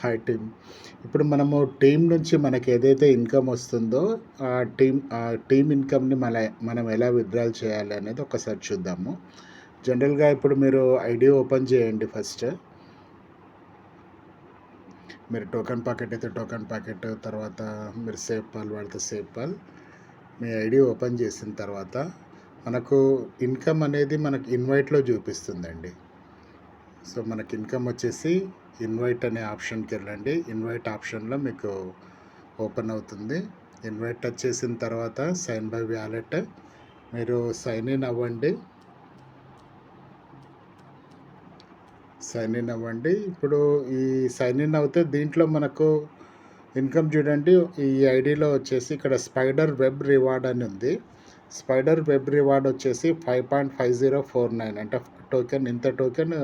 Hi team. ఇప్పుడు మనము team నుంచి మనకి ఏదైతే ఇన్కమ్ వస్తుందో ఆ టీం ఆ టీం ఇన్కమ్ని మన మనం ఎలా విత్డ్రాల్ చేయాలి అనేది ఒకసారి చూద్దాము. జనరల్గా ఇప్పుడు మీరు ఐడి ఓపెన్ చేయండి ఫస్ట్. మీరు టోకెన్ ప్యాకెట్ అయితే టోకెన్ ప్యాకెట్ తర్వాత మీరు సేఫ్ పాల్ వాడితే సేఫ్ పాల్. మీ ఐడి ఓపెన్ చేసిన తర్వాత మనకు ఇన్కమ్ అనేది మనకు ఇన్వైట్లో చూపిస్తుందండి. సో మనకి ఇన్కమ్ వచ్చేసి ఇన్వైట్ అనే ఆప్షన్కి వెళ్ళండి. ఇన్వైట్ ఆప్షన్లో మీకు ఓపెన్ అవుతుంది. ఇన్వైట్ టచ్ చేసిన తర్వాత సైన్ బై వ్యాలెట్ మీరు సైన్ ఇన్ అవ్వండి. సైన్ ఇన్ అవ్వండి. ఇప్పుడు ఈ సైన్ ఇన్ అవుతే దీంట్లో మనకు ఇన్కమ్ చూడండి. ఈ ఐడిలో వచ్చేసి ఇక్కడ స్పైడర్ వెబ్ రివార్డ్ అని ఉంది. స్పైడర్ వెబ్ రివార్డ్ వచ్చేసి five point five zero four nine అంటే టోకెన్ ఇంత టోకెన్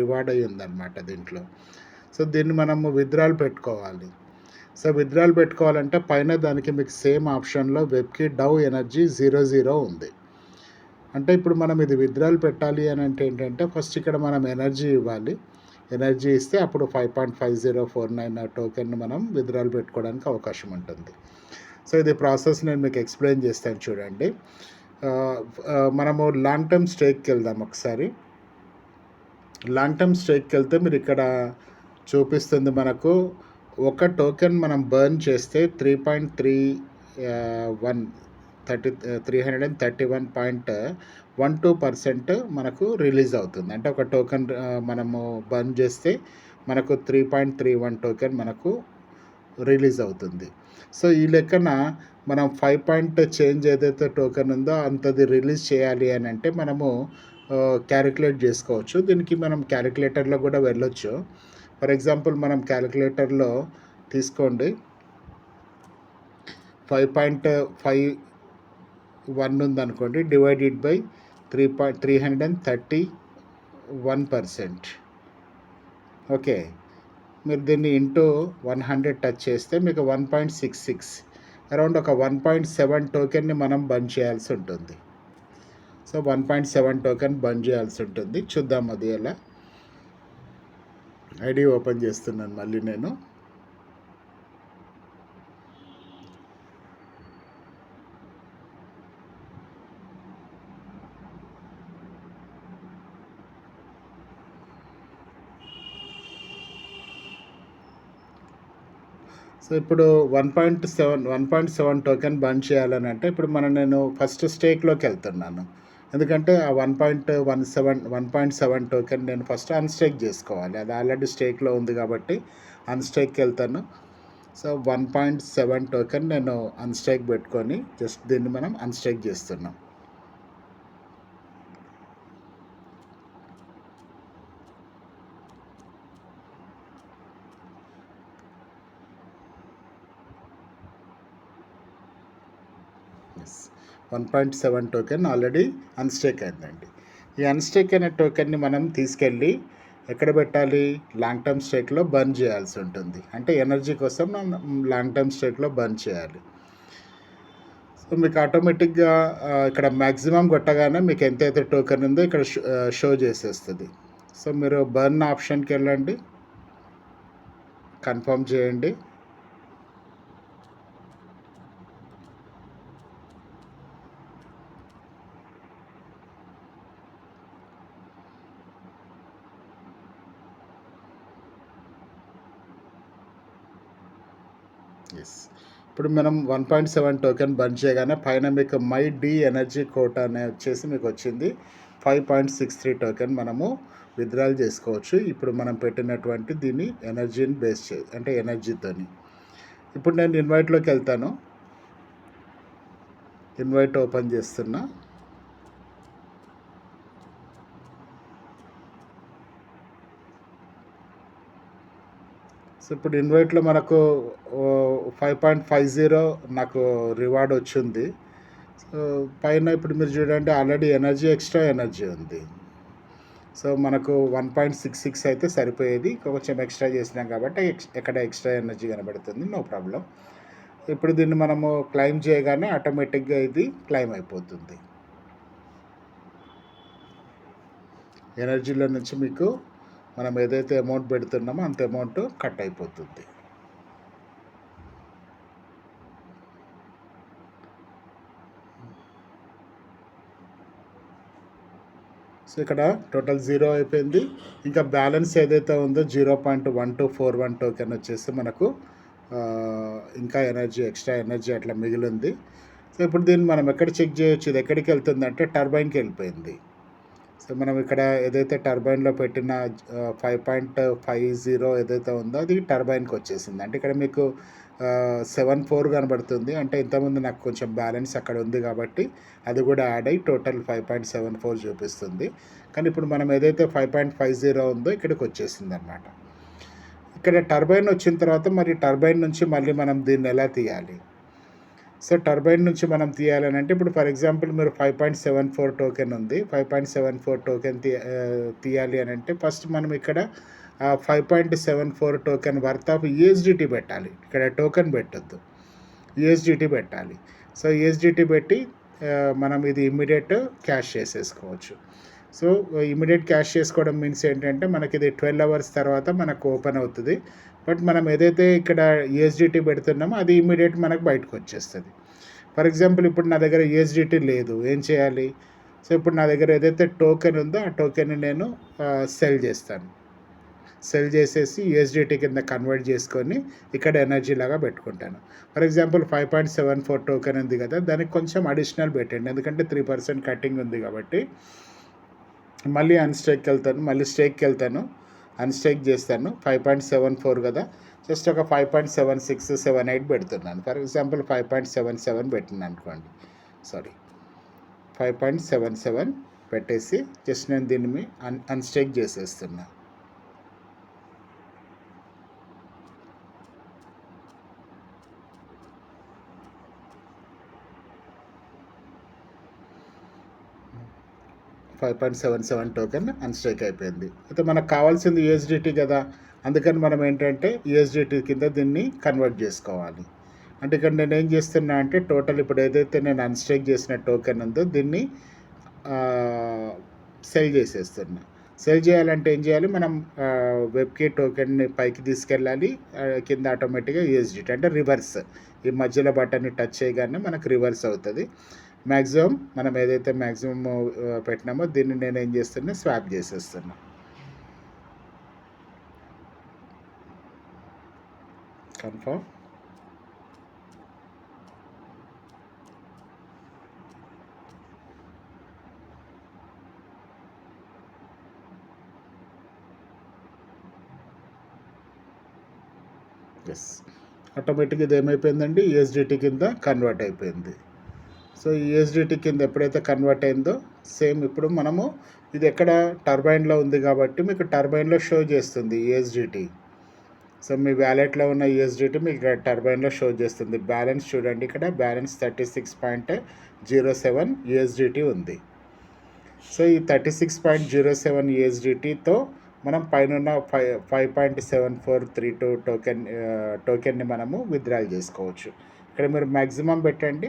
రివార్డ్ అయ్యి ఉందన్నమాట దీంట్లో. సో దీన్ని మనము విత్డ్రాల్ పెట్టుకోవాలి. సో విత్డ్రాల్ పెట్టుకోవాలంటే పైన దానికి మీకు సేమ్ ఆప్షన్లో వెబ్కి డవ్ ఎనర్జీ జీరో జీరో ఉంది. అంటే ఇప్పుడు మనం ఇది విత్డ్రాల్ పెట్టాలి అని అంటే ఏంటంటే ఫస్ట్ ఇక్కడ మనం ఎనర్జీ ఇవ్వాలి. ఎనర్జీ ఇస్తే అప్పుడు five point five zero four nine token మనం విత్డ్రాల్ పెట్టుకోవడానికి అవకాశం ఉంటుంది. సో ఇది ప్రాసెస్ నేను మీకు ఎక్స్ప్లెయిన్ చేస్తాను చూడండి. మనము లాంగ్ టర్మ్ స్టేక్కి వెళ్దాం ఒకసారి. లాంగ్ టర్మ్ స్టేక్కి వెళ్తే మీరు ఇక్కడ చూపిస్తుంది మనకు ఒక టోకెన్ మనం బర్న్ చేస్తే three point three one thirty three hundred and thirty one point one two percent మనకు రిలీజ్ అవుతుంది. అంటే ఒక టోకెన్ uh, మనము బర్న్ చేస్తే మనకు three point three one token మనకు రిలీజ్ అవుతుంది. సో ఈ లెక్కన మనం ఫైవ్ పాయింట్ చేంజ్ ఏదైతే టోకెన్ ఉందో అంతది రిలీజ్ చేయాలి అని అంటే మనము క్యాలిక్యులేట్ చేసుకోవచ్చు. దీనికి మనం క్యాలిక్యులేటర్లో కూడా వెళ్ళొచ్చు. ఫర్ ఎగ్జాంపుల్ మనం క్యాలిక్యులేటర్లో తీసుకోండి. ఫైవ్ పాయింట్ ఫైవ్ వన్ ఉందనుకోండి. Divided by three point three hundred and thirty one percent okay మీరు దీన్ని ఇంటూ వన్ హండ్రెడ్ టచ్ చేస్తే మీకు one point six six around ఒక వన్ పాయింట్ సెవెన్ టోకెన్ని మనం బంద్ చేయాల్సి ఉంటుంది. So one point seven token బంద్ చేయాల్సి ఉంటుంది. చూద్దాం అది ఎలా. ఐడి ఓపెన్ చేస్తున్నాను మళ్ళీ నేను. సో ఇప్పుడు one point seven one point seven token బంద్ చేయాలని అంటే ఇప్పుడు మనం నేను ఫస్ట్ స్టేక్లోకి వెళ్తున్నాను. ఎందుకంటే ఆ one point one seven one point seven token నేను ఫస్ట్ అన్స్టేక్ చేసుకోవాలి. అది ఆల్రెడీ స్టేక్లో ఉంది కాబట్టి అన్స్టేక్కి వెళ్తాను. So one point seven token నేను అన్స్టేక్ పెట్టుకొని జస్ట్ దీన్ని మనం అన్స్టేక్ చేస్తున్నాం. Yes. One point seven token already unstake అయిందండి. ఈ అన్స్టేక్ అయిన టోకెన్ని మనం తీసుకెళ్ళి ఎక్కడ పెట్టాలి? లాంగ్ టర్మ్ స్టేక్లో బర్న్ చేయాల్సి ఉంటుంది. అంటే ఎనర్జీ కోసం మనం లాంగ్ టర్మ్ స్టేక్లో బర్న్ చేయాలి. సో మీకు ఆటోమేటిక్గా ఇక్కడ మ్యాక్సిమం కొట్టగానే మీకు ఎంతైతే టోకెన్ ఉందో ఇక్కడ షో- షో చేసేస్తుంది. సో మీరు బర్న్ ఆప్షన్కి వెళ్ళండి. కన్ఫర్మ్ చేయండి. ఎస్ ఇప్పుడు మనం వన్ పాయింట్ సెవెన్ టోకెన్ బంద్ చేయగానే పైన మీకు మై డి ఎనర్జీ కోట్ అనే వచ్చేసి మీకు వచ్చింది. Five point six three token మనము విత్డ్రాల్ చేసుకోవచ్చు. ఇప్పుడు మనం పెట్టినటువంటి దీన్ని ఎనర్జీని బేస్ చే అంటే ఎనర్జీతోని. ఇప్పుడు నేను ఇన్వైట్లోకి వెళ్తాను. ఇన్వైట్ ఓపెన్ చేస్తున్నా. సో ఇప్పుడు ఇన్వైట్లో మనకు ఫైవ్ పాయింట్ ఫైవ్ జీరో నాకు రివార్డ్ వచ్చింది. సో పైన ఇప్పుడు మీరు చూడండి ఆల్రెడీ ఎనర్జీ ఎక్స్ట్రా ఎనర్జీ ఉంది. సో మనకు వన్ పాయింట్ సిక్స్ సిక్స్ అయితే సరిపోయేది. కొంచెం ఎక్స్ట్రా చేసినాం కాబట్టి ఎక్స్- ఎక్కడ ఎక్స్ట్రా ఎనర్జీ కనబడుతుంది? నో ప్రాబ్లం ఇప్పుడు దీన్ని మనము క్లైమ్ చేయగానే ఆటోమేటిక్గా ఇది క్లైమ్ అయిపోతుంది. ఎనర్జీలో నుంచి మీకు మనం ఏదైతే అమౌంట్ పెడుతున్నామో అంత అమౌంట్ కట్ అయిపోతుంది. సో ఇక్కడ టోటల్ జీరో అయిపోయింది. ఇంకా బ్యాలెన్స్ ఏదైతే ఉందో zero point one two four one token వచ్చేసి మనకు ఇంకా ఎనర్జీ ఎక్స్ట్రా ఎనర్జీ అట్లా మిగిలింది. సో ఇప్పుడు దీన్ని మనం ఎక్కడ చెక్ చేయొచ్చు? ఇది ఎక్కడికి వెళ్తుంది అంటే టర్బైన్కి వెళ్ళిపోయింది. సో మనం ఇక్కడ ఏదైతే టర్బైన్లో పెట్టిన ఫైవ్ పాయింట్ ఫైవ్ జీరో ఏదైతే ఉందో అది టర్బైన్కి వచ్చేసింది. అంటే ఇక్కడ మీకు సెవెన్ ఫోర్ కనబడుతుంది. అంటే ఇంతకుముందు నాకు కొంచెం బ్యాలెన్స్ అక్కడ ఉంది కాబట్టి అది కూడా యాడ్ అయ్యి total five point seven four చూపిస్తుంది. కానీ ఇప్పుడు మనం ఏదైతే ఫైవ్ పాయింట్ ఫైవ్ జీరో ఉందో ఇక్కడికి వచ్చేసింది అనమాట ఇక్కడ టర్బైన్ వచ్చిన తర్వాత మరి టర్బైన్ నుంచి మళ్ళీ మనం దీన్ని ఎలా తీయాలి? సో టర్బైన్ నుంచి మనం తీయాలని అంటే ఇప్పుడు ఫర్ ఎగ్జాంపుల్ మీరు five point seven four token ఉంది. Five point seven four token తీ తీయాలి అని అంటే ఫస్ట్ మనం ఇక్కడ five point seven four token worth of USDT పెట్టాలి. ఇక్కడ టోకెన్ పెట్టద్దు. యూఎస్డిటీ పెట్టాలి. సో యూఎస్డిటీ పెట్టి మనం ఇది ఇమ్మీడియట్ క్యాష్ చేసేసుకోవచ్చు. సో ఇమీడియట్ క్యాష్ చేసుకోవడం మీన్స్ ఏంటంటే మనకి ఇది ట్వెల్వ్ అవర్స్ తర్వాత మనకు ఓపెన్ అవుతుంది. బట్ మనం ఏదైతే ఇక్కడ యూఎస్డిటీ పెడుతున్నామో అది ఇమీడియట్ మనకు బయటకు వచ్చేస్తుంది. ఫర్ ఎగ్జాంపుల్ ఇప్పుడు నా దగ్గర యూఎస్డిటీ లేదు ఏం చేయాలి? సో ఇప్పుడు నా దగ్గర ఏదైతే టోకెన్ ఉందో ఆ టోకెన్ నేను సెల్ చేస్తాను. సెల్ చేసేసి యూఎస్డిటీ కింద కన్వర్ట్ చేసుకొని ఇక్కడ ఎనర్జీ లాగా పెట్టుకుంటాను. For example five point seven four token ఉంది కదా దానికి కొంచెం అడిషనల్ పెట్టండి. ఎందుకంటే త్రీ పర్సెంట్ కటింగ్ ఉంది కాబట్టి. మళ్ళీ అన్స్టేక్కి వెళ్తాను మళ్ళీ స్టేక్కి వెళ్తాను. అన్స్టేక్ చేస్తాను. ఫైవ్ పాయింట్ సెవెన్ ఫోర్ కదా. జస్ట్ ఒక five point seven six seven eight పెడుతున్నాను. For example five point seven seven పెట్టినాను అనుకోండి. Sorry five point seven seven పెట్టేసి జస్ట్ నేను దీన్ని అన్ అన్స్టేక్ చేసేస్తున్నాను five point seven seven token unstake అయిపోయింది. అయితే మనకు కావాల్సింది యూఎస్డిటీ కదా. అందుకని మనం ఏంటంటే యూఎస్డిటీ కింద దీన్ని కన్వర్ట్ చేసుకోవాలి. అంటే ఇక్కడ నేను ఏం చేస్తున్నా అంటే టోటల్ ఇప్పుడు ఏదైతే నేను అన్స్టేక్ చేసిన టోకెన్ ఉందో దీన్ని సెల్ చేసేస్తున్నా. సెల్ చేయాలంటే ఏం చేయాలి? మనం వెబ్కి టోకెన్ని పైకి తీసుకెళ్ళాలి. కింద ఆటోమేటిక్గా యూఎస్డిటీ అంటే రివర్స్ ఈ మధ్యలో బటన్ని టచ్ చేయగానే మనకు రివర్స్ అవుతుంది. మ్యాక్సిమం మనం ఏదైతే మ్యాక్సిమం పెట్టినామో దీన్ని నేను ఏం చేస్తున్నా స్వాప్ చేసేస్తున్నా. కన్ఫర్మ్ ఎస్ ఆటోమేటిక్గా ఇది ఏమైపోయిందండి? యూఎస్డిటీ కింద కన్వర్ట్ అయిపోయింది. సో యూఎస్డిటీ కింద ఎప్పుడైతే కన్వర్ట్ అయిందో సేమ్ ఇప్పుడు మనము ఇది ఎక్కడ టర్బైన్లో ఉంది కాబట్టి మీకు టర్బైన్లో షో చేస్తుంది యూఎస్డిటీ సో మీ వ్యాలెట్లో ఉన్న యూఎస్డిటీ మీకు ఇక్కడ టర్బైన్లో షో చేస్తుంది. బ్యాలెన్స్ చూడండి ఇక్కడ balance thirty six point zero seven USDT ఉంది. సో ఈ thirty six point zero seven యూఎస్డిటీతో మనం పైన five five point seven four three two token టోకెన్ని మనము విత్డ్రాల్ చేసుకోవచ్చు. ఇక్కడ మీరు మ్యాక్సిమం పెట్టండి.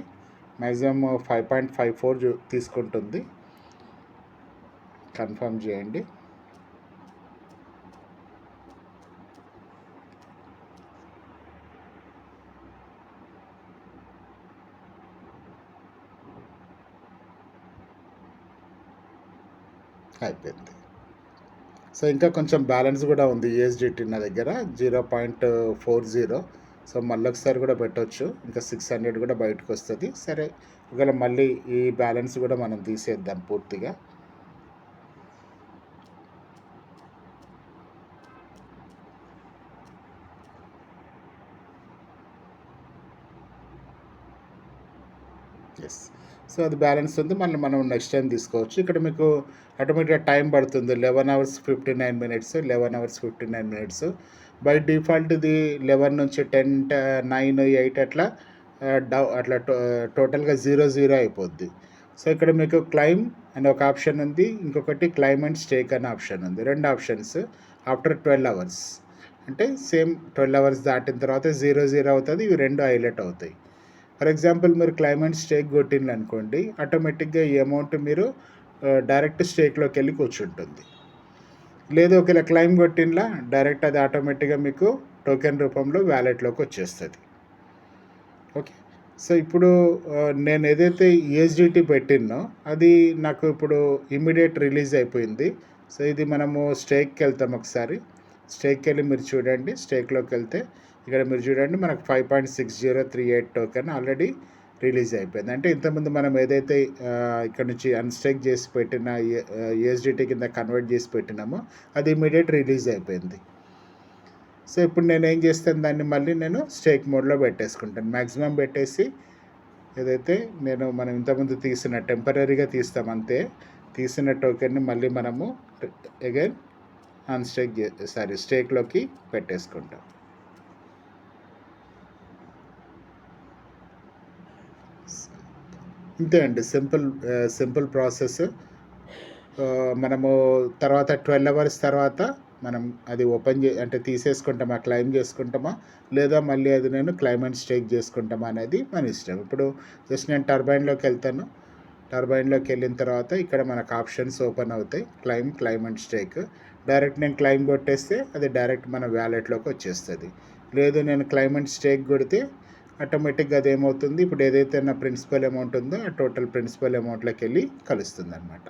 Maximum five point five four తీసుకుంటుంది. కన్ఫర్మ్ చేయండి. అయిపోయింది. సో ఇంకా కొంచెం బ్యాలెన్స్ కూడా ఉంది యూఎస్డిటీ నా దగ్గర. Zero point four zero. So మళ్ళీ ఒకసారి కూడా పెట్టవచ్చు ఇంకా సిక్స్ హండ్రెడ్ కూడా బయటకు వస్తుంది. సరే ఒకవేళ మళ్ళీ ఈ బ్యాలెన్స్ కూడా మనం తీసేద్దాం పూర్తిగా. ఎస్ సో అది బ్యాలెన్స్ ఉంది. మళ్ళీ మనం నెక్స్ట్ టైం తీసుకోవచ్చు. ఇక్కడ మీకు ఆటోమేటిక్గా టైం పడుతుంది. Eleven hours fifty nine minutes eleven hours fifty nine minutes. By default ఇది లెవెన్ నుంచి టెన్ నైన్ ఎయిట్ అట్లా uh, డౌ అట్లా టో టోటల్గా జీరో జీరో అయిపోద్ది. సో ఇక్కడ మీకు క్లైమ్ అనే ఒక ఆప్షన్ ఉంది. ఇంకొకటి క్లైమ్ అండ్ స్టేక్ అనే ఆప్షన్ ఉంది. రెండు ఆప్షన్స్ ఆఫ్టర్ ట్వెల్వ్ అవర్స్ అంటే సేమ్ ట్వెల్వ్ అవర్స్ దాటిన తర్వాత జీరో జీరో అవుతుంది. ఇవి రెండు హైలైట్ అవుతాయి. ఫర్ ఎగ్జాంపుల్ మీరు క్లైమేట్ స్టేక్ కొట్టిండ్రు అనుకోండి ఆటోమేటిక్గా ఈ అమౌంట్ మీరు uh, డైరెక్ట్ స్టేక్లోకి వెళ్ళి కూర్చుంటుంది. లేదు ఒకవేళ క్లైమ్ కొట్టినలా డైరెక్ట్ అది ఆటోమేటిక్గా మీకు టోకెన్ రూపంలో వ్యాలెట్లోకి వచ్చేస్తుంది. ఓకే. సో ఇప్పుడు నేను ఏదైతే యూఎస్డిటీ పెట్టినో అది నాకు ఇప్పుడు ఇమీడియట్ రిలీజ్ అయిపోయింది. సో ఇది మనము స్టేక్కి వెళ్తాం ఒకసారి. స్టేక్కి వెళ్ళి మీరు చూడండి. స్టేక్లోకి వెళ్తే ఇక్కడ మీరు చూడండి మనకు five point six zero three eight token already release అయిపోయింది. అంటే ఇంతకుముందు మనం ఏదైతే ఇక్కడ నుంచి అన్స్టేక్ చేసి పెట్టిన యూఎస్డిటీ కింద కన్వర్ట్ చేసి పెట్టినామో అది ఇమీడియట్ రిలీజ్ అయిపోయింది. సో ఇప్పుడు నేను ఏం చేస్తాను దాన్ని మళ్ళీ నేను స్టేక్ మోడ్లో పెట్టేసుకుంటాను. మ్యాక్సిమం పెట్టేసి ఏదైతే నేను మనం ఇంతకుముందు తీసిన టెంపరీగా తీస్తాం అంతే తీసిన టోకెన్ని మళ్ళీ మనము అగైన్ అన్స్టేక్ సారీ స్టేక్లోకి పెట్టేసుకుంటాం. ఇంతే అండి. Simple simple process. మనము తర్వాత ట్వెల్వ్ అవర్స్ తర్వాత మనం అది ఓపెన్ చే అంటే తీసేసుకుంటామా క్లైమ్ చేసుకుంటామా లేదా మళ్ళీ అది నేను క్లైమ్ అండ్ స్టేక్ చేసుకుంటామా అనేది మన ఇష్టం. ఇప్పుడు జస్ట్ నేను టర్బైన్లోకి వెళ్తాను. టర్బైన్లోకి వెళ్ళిన తర్వాత ఇక్కడ మనకు ఆప్షన్స్ ఓపెన్ అవుతాయి. Claim claim and stake direct నేను క్లైమ్ కొట్టేస్తే అది డైరెక్ట్ మన వ్యాలెట్లోకి వచ్చేస్తుంది. లేదు నేను క్లైమ్ అండ్ స్టేక్ కొడితే ఆటోమేటిక్గా అదేమవుతుంది? ఇప్పుడు ఏదైతే నా ప్రిన్సిపల్ అమౌంట్ ఉందో ఆ టోటల్ ప్రిన్సిపల్ అమౌంట్లోకి వెళ్ళి కలుస్తుంది అనమాట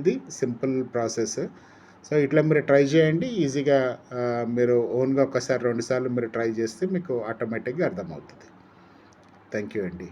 ఇది సింపుల్ ప్రాసెస్. సో ఇట్లా మీరు ట్రై చేయండి. ఈజీగా మీరు ఓన్గా ఒకసారి రెండుసార్లు మీరు ట్రై చేస్తే మీకు ఆటోమేటిక్గా అర్థమవుతుంది. థ్యాంక్ యూ అండి.